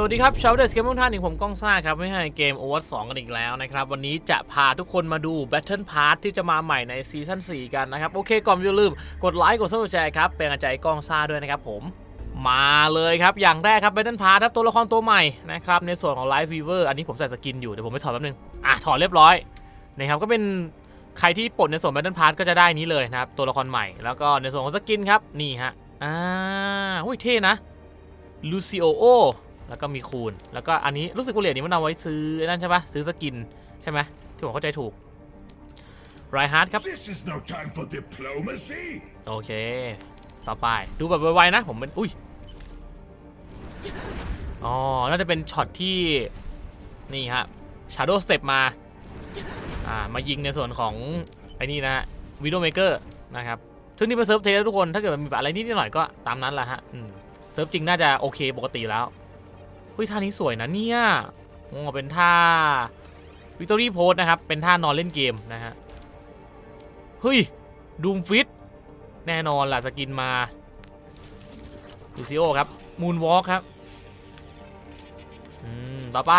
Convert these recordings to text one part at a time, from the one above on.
สวัสดีครับชาวเดสเกมทุกท่านอีกผมก้องซ่าครับไม่ให้เกม Overwatch 2กันอีกแล้วนะครับ วันนี้จะพาทุกคนมาดู Battle Pass ที่จะมาใหม่ในซีซั่น4 กันนะครับ โอเคก่อนอย่าลืม กดไลค์กดซับสไครต์ครับเป็นกำลังใจก้องซ่าด้วยนะครับผมมาเลยครับ อย่างแรกครับ Battle Pass ครับตัวละครตัวใหม่นะครับในส่วนของ Live Weaver อันนี้ผมใส่สกินอยู่ เดี๋ยวผมไปถอดแป๊บนึง อะ ถอดเรียบร้อยนะครับก็เป็นใครที่ปลดในส่วน Battle Pass ก็จะได้นี้เลยนะครับตัวละครใหม่แล้วก็ในส่วนของสกินครับนี่ฮะอ่าอุ้ยเท่นะลูซิโอโอ แล้วก็มีคูณ แล้วก็อันนี้รู้สึกว่าเหรียญนี้มันเอาไว้ซื้อนั่นใช่ปะซื้อสกินใช่ไหมที่ผมเข้าใจถูกไรฮาร์ดครับ This is no time for diplomacy. โอเค ต่อไปดูแบบไวๆนะ ผมเป็น อุ้ย อ๋อ น่าจะเป็นช็อตที่ นี่ฮะ Shadow Step มา อ่า มายิงในส่วนของ ไอ้นี่นะฮะ Widowmaker นะครับ ซึ่งนี่เป็นเซิร์ฟเทสทุกคน ถ้าเกิดมันมีอะไรนิดหน่อยก็ตามนั้นแหละฮะอืมเซิร์ฟจริงน่าจะโอเคปกติแล้วเฮ้ยท่านี้สวยนะเนี่ยโอ้เป็นท่า Victory Pose นะครับ เป็นท่านอนเล่นเกมนะฮะ เฮ้ยดูมฟิตแน่นอนล่ะสกินมาลูซิโอครับมูนวอล์กครับ อืม ต่อไป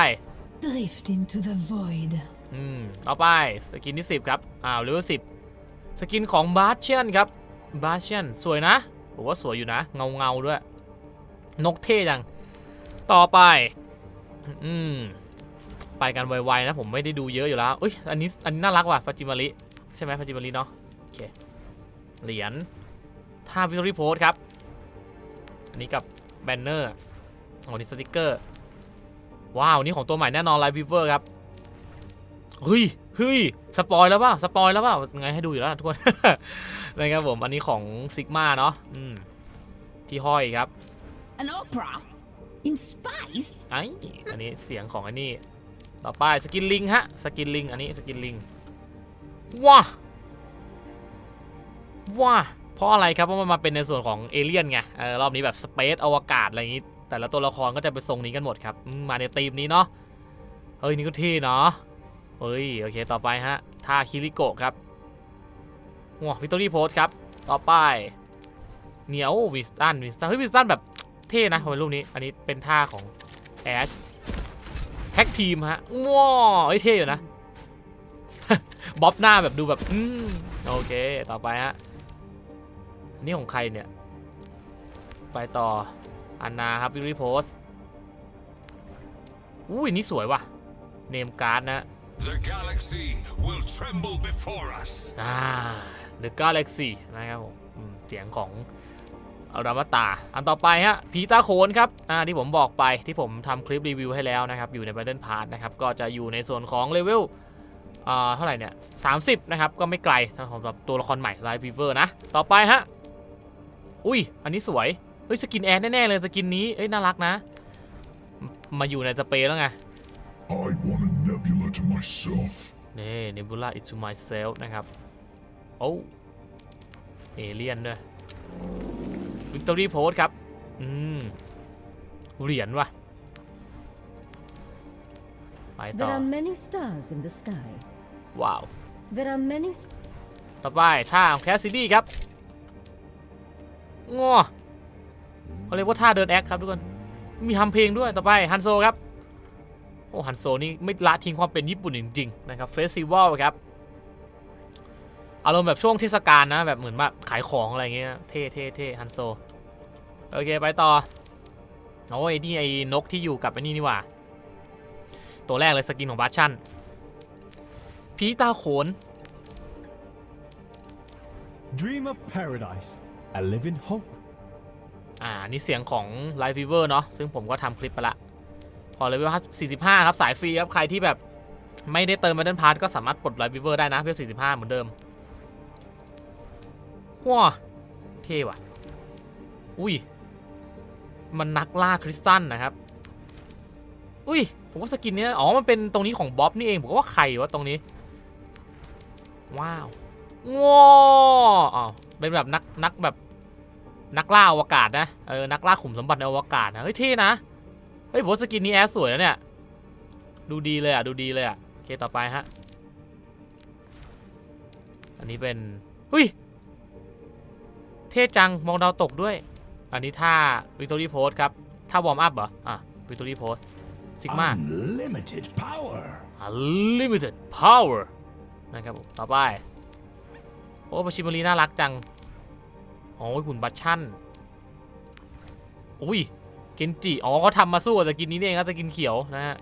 Drift into the void. อืม ต่อไป สกินที่ 10 ครับ อ้าวเลเวล10สกินของบาร์เชียนครับบาร์เชียนสวยนะผมว่าสวยอยู่นะ เงาเงาๆด้วย นกเท่จัง ต่อไป อืม ไปกันไวๆนะผมไม่ได้ดูเยอะอยู่แล้วอุ้ยอันนี้อันนี้น่ารักว่ะฟาจิมาริใช่ไหมฟาจิมาริเนาะโอเคเหรียญท่าวิ c ตอรี่โพสครับ อันนี้กับแบนเนอร์อ๋อนี่สติกเกอร์ ว้าว นี่ของตัวใหม่แน่นอนไลฟ์วิเวอร์ครับ เฮ้ยเฮ้ยสปอยแล้วเปล่าสปอยแล้วเปล่าไงให้ดูอยู่แล้วทุกคนนะครับผม อันนี้ของซิกมาเนาะอืมที่ห้อยครับ An opera? In space? ไอ้อันนี้เสียงของอันนี้ ต่อไปสกินลิงฮะ สกินลิง อันนี้สกินลิง ว้า ว้า เพราะอะไรครับ เพราะมันมาเป็นในส่วนของเอเลี่ยนไง เออรอบนี้แบบสเปซอวกาศอะไรอย่างนี้ แต่ละตัวละครก็จะเป็นทรงนี้กันหมดครับ มาในธีมนี้เนาะ เฮ้ยนี่ก็เท่เนาะ เฮ้ยโอเคต่อไปฮะท่าคิริโกะครับว้าวิตอรี่โพสครับ ต่อไปเหนียววิสตันวิสตันเฮ้ยวิสตันแบบ เท่นะเป็นรูปนี้ อันนี้เป็นท่าของแอชแท็กทีมฮะว้าวเฮ้ยเท่อยู่นะบ๊อบหน้าแบบดูแบบอืมโอเค ต่อไปฮะอันนี้ของใครเนี่ย ไปต่ออันนาครับวิริโพสอุ้ยนี่สวยว่ะ เนมการ์ดนะ The galaxy will tremble before us. อ่า The Galaxy นะครับผมอืมเสียงของ อารามาตาอันต่อไปฮะผีตาโขนครับอ่าที่ผมบอกไปที่ผมทำคลิปรีวิวให้แล้วนะครับ อยู่ใน Battle Pass นะครับ ก็จะอยู่ในส่วนของเลเวลอ่าเท่าไหร่เนี่ย30นะครับ ก็ไม่ไกลสำหรับตัวละครใหม่ Live Weaver นะ ต่อไปฮะ อุ้ย อันนี้สวย เฮ้ย สกินแอนแน่ ๆ เลย สกินนี้ เอ้ย น่ารักนะ มาอยู่ในสเปรย์แล้วไง I want a nebula to myself. นี่ Nebula It's to myself นะครับ โอ้เอเลียนด้วย Victory Pose ครับ อืม เหรียญว่ะ ไปต่ There อ are many stars in the sky. ว้าว There are many ต่อไปท่าของแคสซิดี้ครับง้อเขาเรียกว่าท่าเดินแอคครับทุกคน มีทำเพลงด้วยต่อไปฮันโซครับ โอ้ฮันโซนี่ไม่ละทิ้งความเป็นญี่ปุ่นจริงๆนะครับเฟสติวัลครับ อารมณ์แบบช่วงเทศกาลนะ แบบเหมือนแบบขายของอะไรเงี้ยเท่เท่เท่ฮันโซ โอเคไปต่อโอ้ยนี่ไอ้นกที่อยู่กับไอ้นี่นี่หว่า ตัวแรกเลยสกินของบัชชั่นผีตาโขน Dream of paradise and live in hope. อ่า นี่เสียงของ Live Fever เนาะซึ่งผมก็ทำคลิปไปละ พอเลเวล45 ครับ สายฟรีครับ ใครที่แบบไม่ได้เติม Battle Pass ก็สามารถปลด Live Fever ได้นะเพื่อ45 เหมือนเดิม ว้าเท่ว่ะ อุ้ย มันนักล่าคริสตัลนะครับ อุ้ย ผมว่าสกินเนี้ยอ๋อ มันเป็นตรงนี้ของบ๊อบนี่เอง ผมว่าใครวะตรงนี้ ว้าวว้าวอ๋อเป็นแบบนักนักแบบนักล่าอวกาศนะ เออ นักล่าขุมสมบัติในอวกาศนะ เฮ้ยเท่นะ เฮ้ยผมว่าสกินนี้แอสสวยนะเนี่ย ดูดีเลยอะ ดูดีเลยอะ โอเค ต่อไปฮะ อันนี้เป็นเฮ้ย เท่จังมองดาวตกด้วย อันนี้ท่า Victory Pose ครับท่าวอร์มอัพเหรอ อะวิตอรี่โพสซิกมา Unlimited power. Unlimited Power นะครับผมต่อไป โอ้ปาชิมารีน่ารักจัง โอ้ยหุ่นบัตชั่น อุ้ยเกนจิ อ๋อเขาทำมาสู้กับสกินนี้นี่เองครับสกินเขียวนะฮะ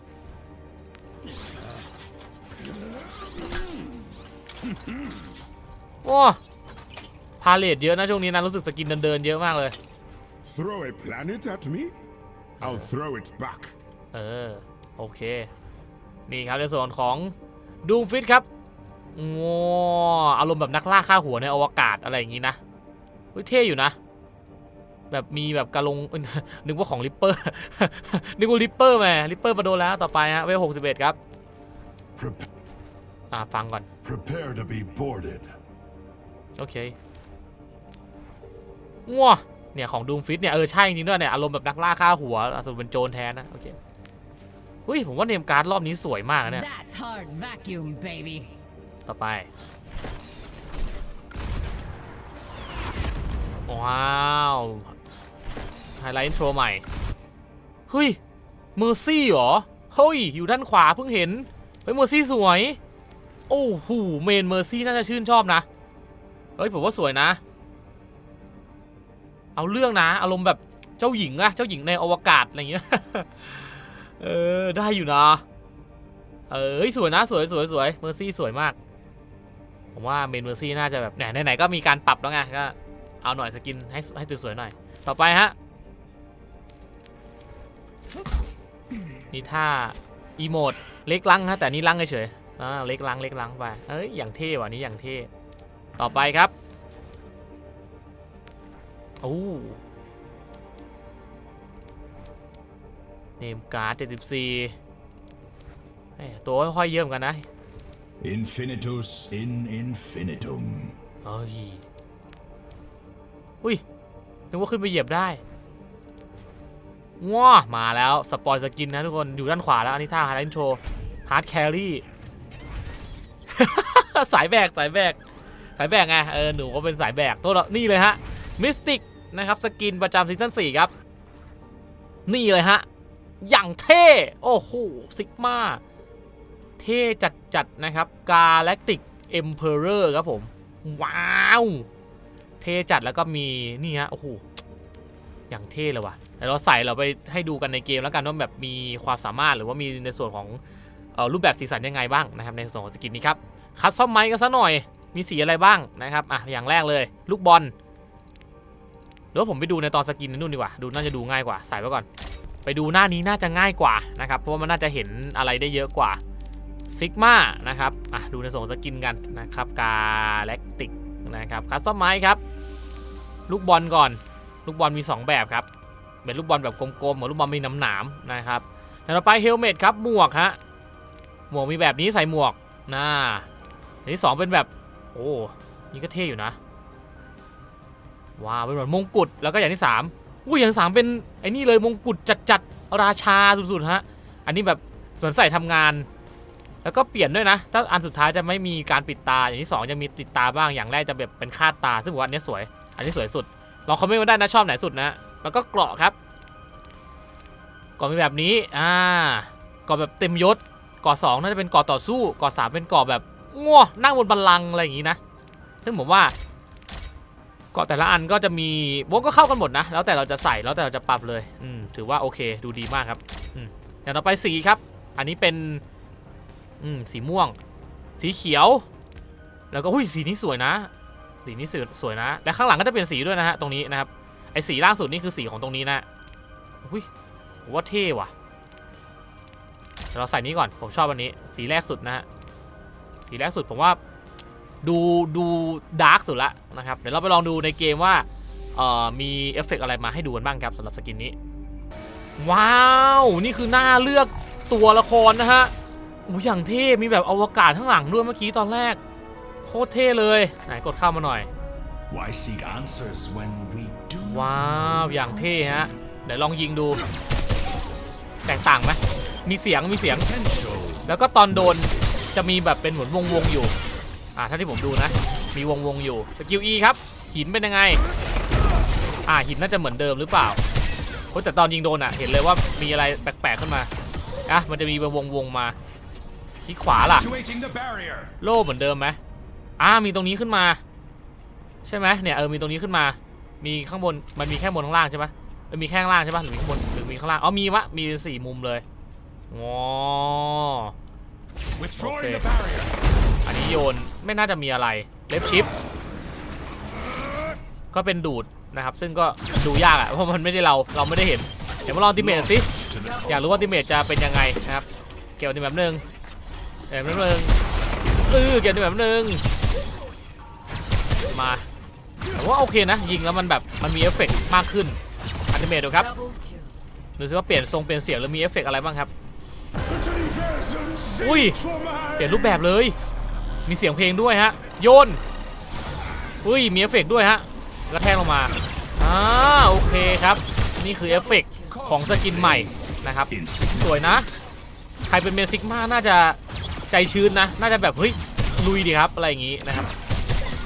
โอ้พาเลทเยอะนะช่วงนี้นะรู้สึกสกินเดินๆเยอะมากเลย Throw a planet at me? I'll throw it back. เออโอเค นี่ครับในส่วนของดูมฟิตครับงออารมณ์แบบนักล่าฆ่าหัวในอวกาศอะไรอย่างนี้นะเฮ้ยเท่อยู่นะ แบบมีแบบกระลงนึกว่าของลิปเปอร์ นึกว่าลิปเปอร์แม่ลิปเปอร์มาโดนแล้วต่อไปฮะเวลหกสิบเอ็ดครับ Pre- อ่าฟังก่อน prepare to be boarded. โอเค งัวเนี่ยของดูมฟิตเนี่ยเออใช่จริงๆด้วยเนี่ยอารมณ์แบบนักล่าฆ่าหัวสรุปเป็นโจรแทนนะโอเคอุ้ยผมว่าเนมการ์ดรอบนี้สวยมากนะเนี่ย That's hard vacuum, baby. ต่อไปว้าวไฮไลท์อินโทรใหม่เฮ้ยเมอร์ซี่เหรอเฮ้ยอยู่ด้านขวาเพิ่งเห็นเฮ้ยเมอร์ซี่สวย โอ้โหเมนเมอร์ซี่น่าจะชื่นชอบนะเฮ้ยผมว่าสวยนะ เอาเรื่องนะอารมณ์แบบเจ้าหญิงอะเจ้าหญิงในอวกาศอะไรอย่างเงี้ยเออได้อยู่นะเออสวยนะสวยสวยสวยเมอร์ซี่สวยมาก ผมว่าเมนเมอร์ซี่น่าจะแบบไหนไหนๆก็มีการปรับแล้วไงก็เอาหน่อยสกินให้ให้สวยๆหน่อย ต่อไปฮะนี่ท่าอีโมดเล็กลังฮะแต่นี่ลังเฉยๆอ่าเล็กลังเล็กลังไปเอ้ยอย่างเท่ว่ะนี่อย่างเท่ต่อไปครับ โอ้เนมการ์ด74เอ้ยตัวค่อยๆเยอะเหมือนกันนะ Infinitus in infinitum. เฮ้ยอุ้ยนึกว่าขึ้นไปเหยียบได้ว้ามาแล้ว สปอยสกินนะทุกคน อยู่ด้านขวาแล้ว อันนี้ท่าฮาร์ดอินโทรฮาร์ดแครี่ สายแบก สายแบก สายแบกไง เออ หนูก็เป็นสายแบก ตัวเรานี่เลยฮะ มิสติก นะครับสกินประจำซีซั่น4ครับ นี่เลยฮะ อย่างเท่ โอ้โหซิกมาเท่จัดๆนะครับ Galactic Emperor ครับผม ว้าว เท่จัดแล้วก็มีนี่ฮะโอ้โหอย่างเท่เลยว่ะเดี๋ยวเราใส่เราไปให้ดูกันในเกมแล้วกันว่าแบบมีความสามารถหรือว่ามีในส่วนของออรูปแบบสีสันยังไงบ้างนะครับในส่วนของสกินนี้ครับคัดซ่อมไม้กันซะหน่อยมีสีอะไรบ้างนะครับอะอย่างแรกเลย ลูกบอล รือว่าผมไปดูในตอนสกินนู่นดีกว่า ดูน่าจะดูง่ายกว่า ใส่ไว้ก่อน ไปดูหน้านี้น่าจะง่ายกว่านะครับ เพราะว่ามันน่าจะเห็นอะไรได้เยอะกว่าซิกมานะครับ อะ ดูในส่วนของสกินกันนะครับ กาแล็กติกนะครับคัสตอมไม้ครับ ลูกบอลก่อน ลูกบอลมี 2 แบบครับ เป็นลูกบอลแบบกลมๆเหมือนลูกบอลมีหนามๆนะครับแล้วต่อไปเฮลเมตครับ หมวกฮะ หมวกมีแบบนี้ใส่หมวกนะอันที่ 2 เป็นแบบ โอ้ นี่ก็เท่อยู่นะ ว้าวเป็นเหมือนมงกุฎแล้วก็อย่างที่3อุ้ยอย่างที่สามเป็นไอ้นี่เลยมงกุฎจัดๆราชาสุดๆฮะอันนี้แบบเหมือนใส่ทำงาน แล้วก็เปลี่ยนด้วยนะ ถ้าอันสุดท้ายจะไม่มีการปิดตาอย่างที่2จะมีติดตาบ้างอย่างแรกจะแบบเป็นคาดตาซึ่งผมว่าอันนี้สวย อันนี้สวยสุดลองคอมเมนต์มาได้นะชอบไหนสุดนะแล้วก็เกราะครับเกราะมีแบบนี้อ่าเกราะแบบเต็มยศเกราะสองน่าจะเป็นเกราะต่อสู้เกราะสามเป็นเกราะแบบง่วนั่งบนบัลลังก์อะไรอย่างนี้นะซึ่งผมว่า กาะแต่ละอันก็จะมีวงก็เข้ากันหมดนะ แล้วแต่เราจะใส่แล้วแต่เราจะปรับเลยอืมถือว่าโอเคดูดีมากครับอืมอย่างต่อไปสีครับ อันนี้เป็นอืมสีม่วง สีเขียว แล้วก็หุ้ยสีนี้สวยนะ สีนี้สวยสวยนะ และข้างหลังก็จะเปลี่ยนสีด้วยนะฮะตรงนี้นะครับไอสีล่างสุดนี่คือสีของตรงนี้นะหุ้ยผมว่าเท่ว่ะเดี๋ยวเราใส่นี้ก่อนผมชอบอันนี้ สีแรกสุดนะฮะสีแรกสุดผมว่า ดูดูดาร์กสุดละนะครับ เดี๋ยวเราไปลองดูในเกมว่าเอ่อมีเอฟเฟกต์อะไรมาให้ดูกันบ้างครับสำหรับสกินนี้ ว้าว นี่คือหน้าเลือกตัวละครนะฮะอู้อย่างเท่ มีแบบอวกาศข้างหลังด้วยเมื่อกี้ตอนแรก โคตรเท่เลย ไหนกดเข้ามาหน่อย Why seek answers when we do ว้าว อย่างเท่ฮะ เดี๋ยวลองยิงดู แตกต่างไหมมีเสียงมีเสียง potential? แล้วก็ตอนโดนจะมีแบบเป็นเหมือนวงวงๆอยู่ อ่าถ้าที่ผมดูนะ มีวงวงๆอยู่สกิล E ครับ หินเป็นยังไง อ่าหินน่าจะเหมือนเดิมหรือเปล่าโอ้ยแต่ตอนยิงโดนอะ เห็นเลยว่ามีอะไรแปลกๆขึ้นมาอะมันจะมีวงวงๆมาที่ขวาล่ะ Situating the barrier. โล่เหมือนเดิมไหมอ่ามีตรงนี้ขึ้นมา ใช่ไหมเนี่ยเออมีตรงนี้ขึ้นมา มีข้างบนมันมีแค่บนข้างล่างใช่ปะเออมีแค่ข้างล่างใช่ปะหรือมีข้างบนหรือมีข้างล่างอ๋อมีวะมีสี่มุมเลยงอ Withdrawing Okay. the barrier. อันนี้โยนไม่น่าจะมีอะไรเล็บชิป ก็เป็นดูดนะครับ ซึ่งก็ดูยากอะเพราะมันไม่ได้เราเราไม่ได้เห็น เดี๋ยวมาลองติเมทสิอยากรู้ว่าติเมทจะเป็นยังไงนะครับ เกี่ยวกับแบบหนึ่งแบบนึงเออเกี่ยวกับแบบหนึ่งมาผมว่าโอเคนะ ยิงแล้วมันแบบมันมีเอฟเฟกต์มากขึ้นอัติเมทดูครับดูซิว่าเปลี่ยนทรงเปลี่ยนเสียงหรือมีเอฟเฟกต์อะไรบ้างครับ อุ้ย เปลี่ยนรูปแบบเลย มีเสียงเพลงด้วยฮะ โยนอุ้ยมีเอฟเฟกต์ด้วยฮะกระแทกลงมาอ่าโอเคครับ นี่คือเอฟเฟกต์ของสกินใหม่นะครับ สวยนะ ใครเป็นเมซิกมาน่าจะใจชื้นนะ น่าจะแบบเฮ้ยลุยดีครับอะไรอย่างงี้นะครับ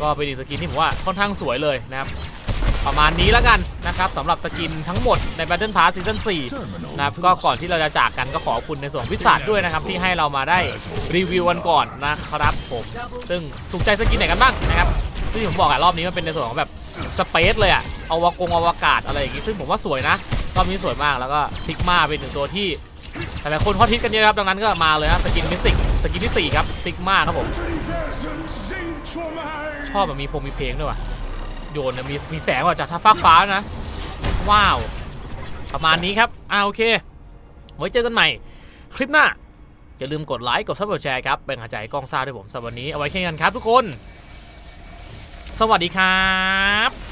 ก็เป็นอีกสกินที่ผมว่าค่อนข้างสวยเลยนะครับ ประมาณนี้แล้วกันนะครับสำหรับสกินทั้งหมดใน Battle Pass Season 4นะครับก็ก่อนที่เราจะจากกันก็ขอบคุณในส่วนของพิศาจด้วยนะครับที่ให้เรามาได้รีวิวกันก่อนนะครับผมซึ่งถูกใจสกินไหนกันบ้างนะครับซึ่งผมบอกอะรอบนี้มันเป็นในส่วนของแบบสเปซเลยอะอวกงอวกาศอะไรอย่างงี้ซึ่งผมว่าสวยนะรอบนี้สวยมากแล้วก็ซิกมาเป็นหนึ่งตัวที่หลายๆคนฮอตฮิตกันเยอะครับดังนั้นก็มาเลยนะสกินมิสติกสกินที่สี่ครับซิกมาครับผมชอบแบบมีพงมีเพลงด้วยว่ะ โยนมีมีแสงว่ะจากท่าฟ้าฟ้านะ ว้าว ประมาณนี้ครับอ่าโอเคไว้เจอกันใหม่ คลิปหน้า อย่าลืมกดไลค์ กดซับกดแชร์ครับ เป็นกำลังใจกล้องซ่าด้วยผมสำหรับวันนี้ เอาไว้แค่นี้กันครับทุกคน สวัสดีครับ